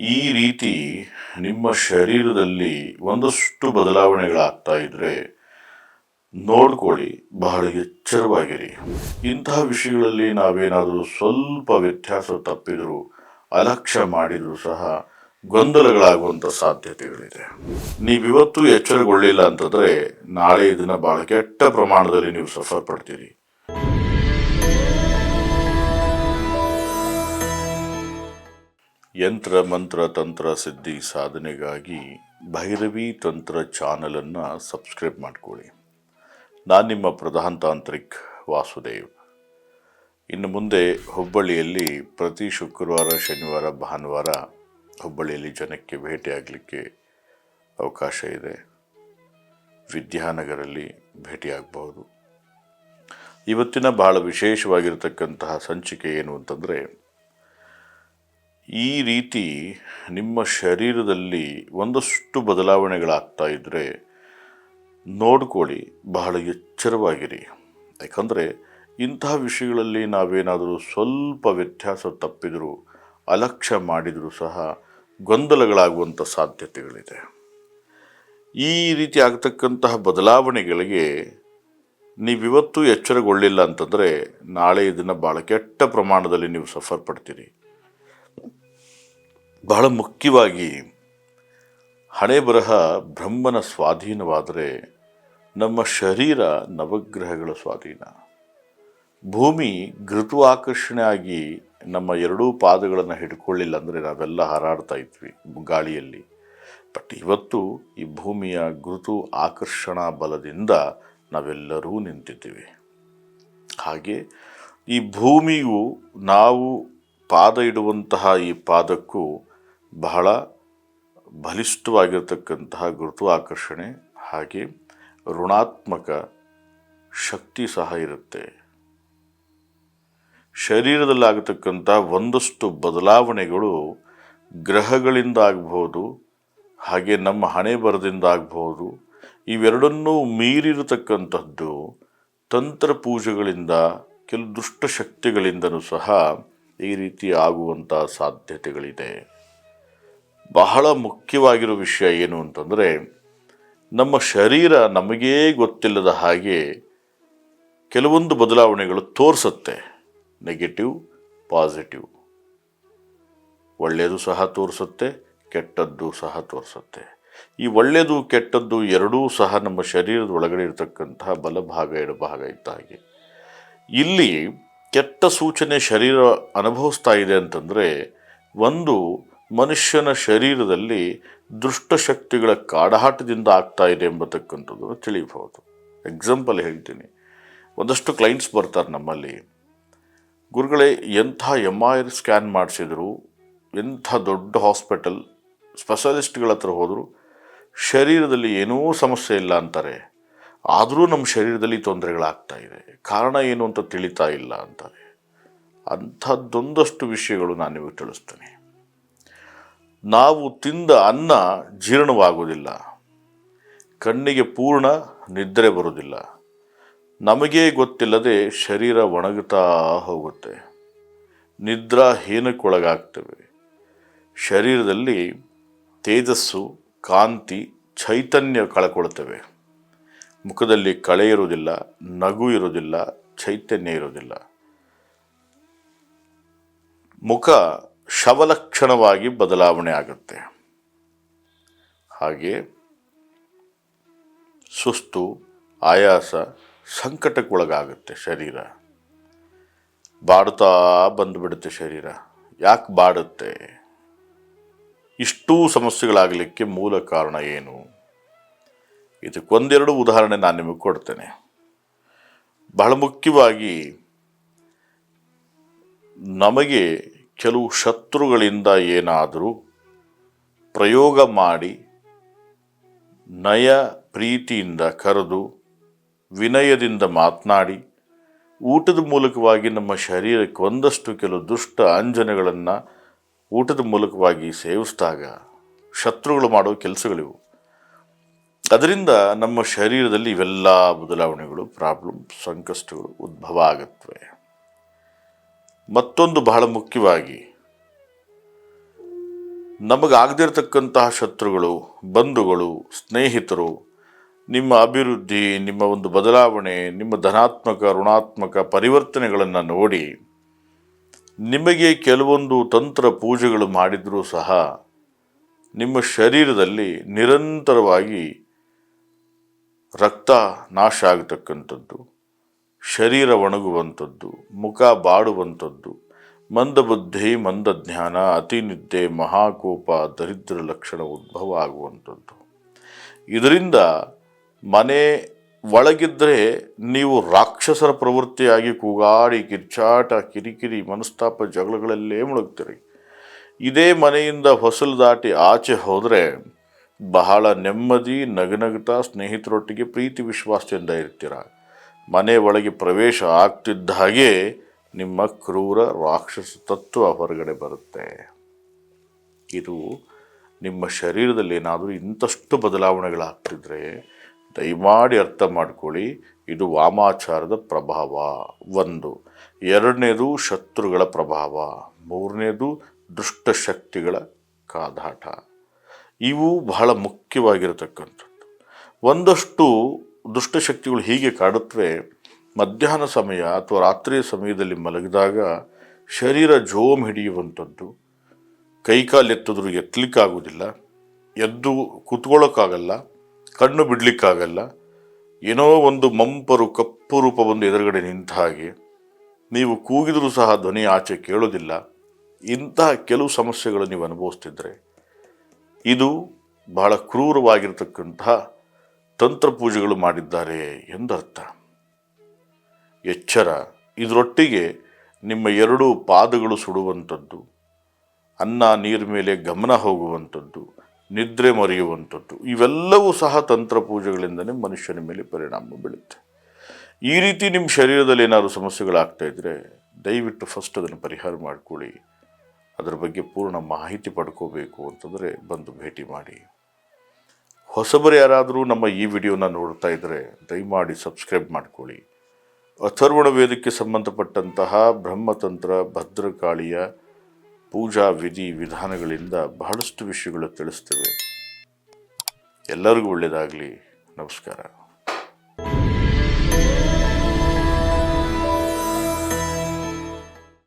ಈ ರೀತಿ ನಿಮ್ಮ ಶರೀರದಲ್ಲಿ ಒಂದಷ್ಟು ಬದಲಾವಣೆಗಳಾಗ್ತಾ ಇದ್ರೆ ನೋಡ್ಕೊಳ್ಳಿ, ಬಹಳ ಎಚ್ಚರವಾಗಿರಿ. ಇಂತಹ ವಿಷಯಗಳಲ್ಲಿ ನಾವೇನಾದರೂ ಸ್ವಲ್ಪ ವ್ಯತ್ಯಾಸ ತಪ್ಪಿದರೂ, ಅಲಕ್ಷ್ಯ ಮಾಡಿದರೂ ಸಹ ಗೊಂದಲಗಳಾಗುವಂಥ ಸಾಧ್ಯತೆಗಳಿದೆ. ನೀವಿವತ್ತು ಎಚ್ಚರಗೊಳ್ಳಿಲ್ಲ ಅಂತಂದರೆ ನಾಳೆ ಇದನ್ನು ಬಹಳ ಕೆಟ್ಟ ಪ್ರಮಾಣದಲ್ಲಿ ನೀವು ಸಫರ್ ಪಡ್ತೀರಿ. ಯಂತ್ರ, ಮಂತ್ರ, ತಂತ್ರ, ಸಿದ್ಧಿ ಸಾಧನೆಗಾಗಿ ಭೈರವಿ ತಂತ್ರ ಚಾನಲನ್ನು ಸಬ್ಸ್ಕ್ರೈಬ್ ಮಾಡಿಕೊಳ್ಳಿ. ನಾನು ನಿಮ್ಮ ಪ್ರಧಾನ ತಾಂತ್ರಿಕ್ ವಾಸುದೇವ್. ಇನ್ನು ಮುಂದೆ ಹುಬ್ಬಳ್ಳಿಯಲ್ಲಿ ಪ್ರತಿ ಶುಕ್ರವಾರ, ಶನಿವಾರ, ಭಾನುವಾರ ಹುಬ್ಬಳ್ಳಿಯಲ್ಲಿ ಜನಕ್ಕೆ ಭೇಟಿಯಾಗಲಿಕ್ಕೆ ಅವಕಾಶ ಇದೆ. ವಿದ್ಯಾನಗರಲ್ಲಿ ಭೇಟಿಯಾಗಬಹುದು. ಇವತ್ತಿನ ಬಹಳ ವಿಶೇಷವಾಗಿರತಕ್ಕಂತಹ ಸಂಚಿಕೆ ಏನು ಅಂತಂದರೆ ಈ ರೀತಿ ನಿಮ್ಮ ಶರೀರದಲ್ಲಿ ಒಂದಷ್ಟು ಬದಲಾವಣೆಗಳಾಗ್ತಾ ಇದ್ದರೆ ನೋಡ್ಕೊಳ್ಳಿ, ಬಹಳ ಎಚ್ಚರವಾಗಿರಿ. ಯಾಕಂದರೆ ಇಂತಹ ವಿಷಯಗಳಲ್ಲಿ ನಾವೇನಾದರೂ ಸ್ವಲ್ಪ ವ್ಯತ್ಯಾಸ ತಪ್ಪಿದರೂ, ಅಲಕ್ಷ್ಯ ಮಾಡಿದರೂ ಸಹ ಗೊಂದಲಗಳಾಗುವಂಥ ಸಾಧ್ಯತೆಗಳಿದೆ. ಈ ರೀತಿ ಆಗ್ತಕ್ಕಂತಹ ಬದಲಾವಣೆಗಳಿಗೆ ನೀವಿವತ್ತು ಎಚ್ಚರಗೊಳ್ಳಿಲ್ಲ ಅಂತಂದರೆ ನಾಳೆ ಇದನ್ನು ಭಾಳ ಕೆಟ್ಟ ಪ್ರಮಾಣದಲ್ಲಿ ನೀವು ಸಫರ್ ಪಡ್ತೀರಿ. ಬಹಳ ಮುಖ್ಯವಾಗಿ ಹಣೆ ಬರಹ ಬ್ರಹ್ಮನ ಸ್ವಾಧೀನವಾದರೆ ನಮ್ಮ ಶರೀರ ನವಗ್ರಹಗಳ ಸ್ವಾಧೀನ. ಭೂಮಿ ಋತುವಾಕರ್ಷಣೆ ಆಗಿ ನಮ್ಮ ಎರಡೂ ಪಾದಗಳನ್ನು ಹಿಡ್ಕೊಳ್ಳಿಲ್ಲ ಅಂದರೆ ನಾವೆಲ್ಲ ಹಾರಾಡ್ತಾ ಇದ್ವಿ ಗಾಳಿಯಲ್ಲಿ. ಬಟ್ ಇವತ್ತು ಈ ಭೂಮಿಯ ಗುರುತು ಆಕರ್ಷಣಾ ಬಲದಿಂದ ನಾವೆಲ್ಲರೂ ನಿಂತಿದ್ದೀವಿ. ಹಾಗೆ ಈ ಭೂಮಿಯು ನಾವು ಪಾದ ಇಡುವಂತಹ ಈ ಪಾದಕ್ಕೂ ಬಹಳ ಬಲಿಷ್ಠವಾಗಿರ್ತಕ್ಕಂತಹ ಗುರುತ್ವಾಕರ್ಷಣೆ ಹಾಗೆ ಋಣಾತ್ಮಕ ಶಕ್ತಿ ಸಹ ಇರುತ್ತೆ. ಶರೀರದಲ್ಲಾಗತಕ್ಕಂಥ ಒಂದಷ್ಟು ಬದಲಾವಣೆಗಳು ಗ್ರಹಗಳಿಂದ ಆಗಬಹುದು, ಹಾಗೆ ನಮ್ಮ ಹಣೆ ಬರದಿಂದ ಆಗಬಹುದು, ಇವೆರಡನ್ನೂ ಮೀರಿರತಕ್ಕಂಥದ್ದು ತಂತ್ರ ಪೂಜೆಗಳಿಂದ ಕೆಲವು ದುಷ್ಟಶಕ್ತಿಗಳಿಂದನೂ ಸಹ ಈ ರೀತಿ ಆಗುವಂಥ ಸಾಧ್ಯತೆಗಳಿದೆ. ಬಹಳ ಮುಖ್ಯವಾಗಿರೋ ವಿಷಯ ಏನು ಅಂತಂದರೆ, ನಮ್ಮ ಶರೀರ ನಮಗೇ ಗೊತ್ತಿಲ್ಲದ ಹಾಗೆ ಕೆಲವೊಂದು ಬದಲಾವಣೆಗಳು ತೋರಿಸುತ್ತೆ. Negative, positive. ಒಳ್ಳೆಯದು ಸಹ ತೋರಿಸುತ್ತೆ, ಕೆಟ್ಟದ್ದು ಸಹ ತೋರಿಸುತ್ತೆ. ಈ ಒಳ್ಳೆಯದು, ಕೆಟ್ಟದ್ದು ಎರಡೂ ಸಹ ನಮ್ಮ ಶರೀರದ ಒಳಗಡೆ ಇರತಕ್ಕಂತಹ ಬಲಭಾಗ, ಎಡಭಾಗ ಇದ್ದ ಹಾಗೆ. ಇಲ್ಲಿ ಕೆಟ್ಟ ಸೂಚನೆ ಶರೀರ ಅನುಭವಿಸ್ತಾ ಇದೆ ಅಂತಂದರೆ, ಒಂದು ಮನುಷ್ಯನ ಶರೀರದಲ್ಲಿ ದುಷ್ಟಶಕ್ತಿಗಳ ಕಾಡಾಟದಿಂದ ಆಗ್ತಾ ಇದೆ ಎಂಬತಕ್ಕಂಥದ್ದು ತಿಳಿಯಬಹುದು. ಎಕ್ಸಾಂಪಲ್ ಹೇಳ್ತೀನಿ. ಒಂದಷ್ಟು ಕ್ಲೈಂಟ್ಸ್ ಬರ್ತಾರೆ ನಮ್ಮಲ್ಲಿ. ಗುರುಗಳೇ, ಎಂಥ ಎಂ ಐ ಸ್ಕ್ಯಾನ್ ಮಾಡಿಸಿದ್ರು, ಎಂಥ ದೊಡ್ಡ ಹಾಸ್ಪಿಟಲ್ ಸ್ಪೆಷಲಿಸ್ಟ್ಗಳ ಹತ್ರ ಹೋದರು, ಶರೀರದಲ್ಲಿ ಏನೂ ಸಮಸ್ಯೆ ಇಲ್ಲ ಅಂತಾರೆ. ಆದರೂ ನಮ್ಮ ಶರೀರದಲ್ಲಿ ತೊಂದರೆಗಳಾಗ್ತಾ ಇದೆ. ಕಾರಣ ಏನು ಅಂತ ತಿಳಿತಾ ಇಲ್ಲ ಅಂತಾರೆ. ಅಂಥದ್ದೊಂದಷ್ಟು ವಿಷಯಗಳು ನಾನು ನಿಮಗೆ ತಿಳಿಸ್ತೇನೆ. ನಾವು ತಿಂದ ಅನ್ನ ಜೀರ್ಣವಾಗುವುದಿಲ್ಲ. ಕಣ್ಣಿಗೆ ಪೂರ್ಣ ನಿದ್ರೆ ಬರುವುದಿಲ್ಲ. ನಮಗೇ ಗೊತ್ತಿಲ್ಲದೆ ಶರೀರ ಒಣಗುತ್ತಾ ಹೋಗುತ್ತೆ. ನಿದ್ರಾಹೀನಕ್ಕೊಳಗಾಗ್ತೇವೆ ಶರೀರದಲ್ಲಿ ತೇಜಸ್ಸು, ಕಾಂತಿ, ಚೈತನ್ಯ ಕಳ್ಕೊಳ್ತೇವೆ. ಮುಖದಲ್ಲಿ ಕಳೆ ಇರುವುದಿಲ್ಲ, ನಗು ಇರುವುದಿಲ್ಲ, ಚೈತನ್ಯ ಇರುವುದಿಲ್ಲ. ಮುಖ ಶವಲಕ್ಷಣವಾಗಿ ಬದಲಾವಣೆ ಆಗುತ್ತೆ. ಹಾಗೆ ಸುಸ್ತು, ಆಯಾಸ, ಸಂಕಟಕ್ಕೊಳಗಾಗುತ್ತೆ ಶರೀರ. ಬಾಡ್ತಾ ಬಂದುಬಿಡುತ್ತೆ ಶರೀರ. ಯಾಕೆ ಬಾಡುತ್ತೆ? ಇಷ್ಟೂ ಸಮಸ್ಯೆಗಳಾಗಲಿಕ್ಕೆ ಮೂಲ ಕಾರಣ ಏನು? ಇದಕ್ಕೊಂದೆರಡು ಉದಾಹರಣೆ ನಾನು ನಿಮಗೆ ಕೊಡ್ತೇನೆ. ಬಹಳ ಮುಖ್ಯವಾಗಿ ನಮಗೆ ಕೆಲವು ಶತ್ರುಗಳಿಂದ ಏನಾದರೂ ಪ್ರಯೋಗ ಮಾಡಿ ನಯ ಪ್ರೀತಿಯಿಂದ ಕರೆದು ವಿನಯದಿಂದ ಮಾತನಾಡಿ ಊಟದ ಮೂಲಕವಾಗಿ ನಮ್ಮ ಶರೀರಕ್ಕೆ ಒಂದಷ್ಟು ಕೆಲವು ದುಷ್ಟ ಅಂಜನೆಗಳನ್ನು ಊಟದ ಮೂಲಕವಾಗಿ ಸೇವಿಸಿದಾಗ ಶತ್ರುಗಳು ಮಾಡೋ ಕೆಲಸಗಳಿವು. ಅದರಿಂದ ನಮ್ಮ ಶರೀರದಲ್ಲಿ ಇವೆಲ್ಲ ಬದಲಾವಣೆಗಳು ಪ್ರಾಬ್ಲಮ್ ಸಂಕಷ್ಟಗಳು ಉದ್ಭವ ಆಗುತ್ತವೆ ಮತ್ತೊಂದು ಬಹಳ ಮುಖ್ಯವಾಗಿ ನಮಗಾಗದಿರ್ತಕ್ಕಂತಹ ಶತ್ರುಗಳು, ಬಂಧುಗಳು, ಸ್ನೇಹಿತರು, ನಿಮ್ಮ ಅಭಿವೃದ್ಧಿ, ನಿಮ್ಮ ಒಂದು ಬದಲಾವಣೆ, ನಿಮ್ಮ ಧನಾತ್ಮಕ, ಋಣಾತ್ಮಕ ಪರಿವರ್ತನೆಗಳನ್ನು ನೋಡಿ ನಿಮಗೆ ಕೆಲವೊಂದು ತಂತ್ರ ಪೂಜೆಗಳು ಮಾಡಿದರೂ ಸಹ ನಿಮ್ಮ ಶರೀರದಲ್ಲಿ ನಿರಂತರವಾಗಿ ರಕ್ತ ನಾಶ ಆಗತಕ್ಕಂಥದ್ದು. ಶರೀರ ಒಣಗುವಂಥದ್ದು, ಮುಖ ಬಾಡುವಂಥದ್ದು, ಮಂದಬುದ್ಧಿ ಮಂದ ಜ್ಞಾನ ಅತಿ ನಿದ್ದೆ ಮಹಾಕೋಪ, ದರಿದ್ರ ಲಕ್ಷಣ ಉದ್ಭವ ಆಗುವಂಥದ್ದು. ಇದರಿಂದ ಮನೆ ಒಳಗಿದ್ದರೆ ನೀವು ರಾಕ್ಷಸರ ಪ್ರವೃತ್ತಿಯಾಗಿ ಕೂಗಾಡಿ, ಕಿರ್ಚಾಟ, ಕಿರಿಕಿರಿ, ಮನಸ್ತಾಪ, ಜಗಳಗಳಲ್ಲೇ ಮುಳುಗ್ತೀರಿ. ಇದೇ ಮನೆಯಿಂದ ಹೊಸಲು ದಾಟಿ ಆಚೆ ಹೋದರೆ ಬಹಳ ನೆಮ್ಮದಿ ನಗನಗುತ್ತಾ ಸ್ನೇಹಿತರೊಟ್ಟಿಗೆ ಪ್ರೀತಿ ವಿಶ್ವಾಸದಿಂದ ಇರ್ತೀರ? ಮನೆ ಒಳಗೆ ಪ್ರವೇಶ ಆಗ್ತಿದ್ದ ಹಾಗೆ ನಿಮ್ಮ ಕ್ರೂರ ರಾಕ್ಷಸ ತತ್ವ ಹೊರಗಡೆ ಬರುತ್ತೆ. ಇದು ನಿಮ್ಮ ಶರೀರದಲ್ಲಿ ಏನಾದರೂ ಇಂಥಷ್ಟು ಬದಲಾವಣೆಗಳಾಗ್ತಿದ್ರೆ ದಯಮಾಡಿ ಅರ್ಥ ಮಾಡ್ಕೊಳ್ಳಿ, ಇದು ವಾಮಾಚಾರದ ಪ್ರಭಾವ. ಒಂದು, ಎರಡನೇದು ಶತ್ರುಗಳ ಪ್ರಭಾವ, ಮೂರನೇದು ದುಷ್ಟಶಕ್ತಿಗಳ ಕಾದಾಟ. ಇವು ಬಹಳ ಮುಖ್ಯವಾಗಿರತಕ್ಕಂಥದ್ದು. ಒಂದಷ್ಟು ದುಷ್ಟಶಕ್ತಿಗಳು ಹೀಗೆ ಕಾಡುತ್ತವೆ, ಮಧ್ಯಾಹ್ನ ಸಮಯ ಅಥವಾ ರಾತ್ರಿಯ ಸಮಯದಲ್ಲಿ ಮಲಗಿದಾಗ ಶರೀರ ಜೋಮ್ ಹಿಡಿಯುವಂಥದ್ದು. ಕೈಕಾಲು ಎತ್ತಿದ್ರೂ ಎತ್ತಲಿಕ್ಕಾಗೋದಿಲ್ಲ ಎದ್ದು ಕೂತ್ಕೊಳ್ಳೋಕ್ಕಾಗಲ್ಲ, ಕಣ್ಣು ಬಿಡಲಿಕ್ಕಾಗಲ್ಲ, ಏನೋ ಒಂದು ಮಂಪರು ಕಪ್ಪು ರೂಪ ಬಂದು ಎದುರುಗಡೆ ನಿಂತ ಹಾಗೆ. ನೀವು ಕೂಗಿದರೂ ಸಹ ಧ್ವನಿ ಆಚೆ ಕೇಳೋದಿಲ್ಲ. ಇಂತಹ ಕೆಲವು ಸಮಸ್ಯೆಗಳು ನೀವು ಅನುಭವಿಸ್ತಿದ್ರೆ, ಇದು ಬಹಳ ಕ್ರೂರವಾಗಿರ್ತಕ್ಕಂತಹ ತಂತ್ರ ಪೂಜೆಗಳು ಮಾಡಿದ್ದಾರೆ ಎಂದರ್ಥ. ಎಚ್ಚರ. ಇದರೊಟ್ಟಿಗೆ ನಿಮ್ಮ ಎರಡೂ ಪಾದಗಳು ಸುಡುವಂಥದ್ದು. ಅನ್ನ ನೀರ ಮೇಲೆ ಗಮನ ಹೋಗುವಂಥದ್ದು. ನಿದ್ರೆ ಮರೆಯುವಂಥದ್ದು. ಇವೆಲ್ಲವೂ ಸಹ ತಂತ್ರ ಪೂಜೆಗಳಿಂದಲೇ ಮನುಷ್ಯನ ಮೇಲೆ ಪರಿಣಾಮ ಬೀಳುತ್ತೆ. ಈ ರೀತಿ ನಿಮ್ಮ ಶರೀರದಲ್ಲಿ ಏನಾದರೂ ಸಮಸ್ಯೆಗಳಾಗ್ತಾ ಇದ್ದರೆ ದಯವಿಟ್ಟು ಫಸ್ಟ್ ಅದನ್ನು ಪರಿಹಾರ ಮಾಡಿಕೊಳ್ಳಿ. ಅದರ ಬಗ್ಗೆ ಪೂರ್ಣ ಮಾಹಿತಿ ಪಡ್ಕೋಬೇಕು ಅಂತಂದರೆ ಬಂದು ಭೇಟಿ ಮಾಡಿ. ಹೊಸಬರು ಯಾರಾದರೂ ನಮ್ಮ ಈ ವಿಡಿಯೋನ ನೋಡ್ತಾ ಇದ್ದರೆ ದಯಮಾಡಿ ಸಬ್ಸ್ಕ್ರೈಬ್ ಮಾಡ್ಕೊಳ್ಳಿ. ಅಥರ್ವಣ ವೇದಕ್ಕೆ ಸಂಬಂಧಪಟ್ಟಂತಹ ಬ್ರಹ್ಮತಂತ್ರ, ಭದ್ರಕಾಳಿಯ ಪೂಜಾ ವಿಧಿ ವಿಧಾನಗಳಿಂದ ಬಹಳಷ್ಟು ವಿಷಯಗಳು ತಿಳಿಸ್ತೇವೆ. ಎಲ್ಲರಿಗೂ ಒಳ್ಳೆಯದಾಗಲಿ. ನಮಸ್ಕಾರ.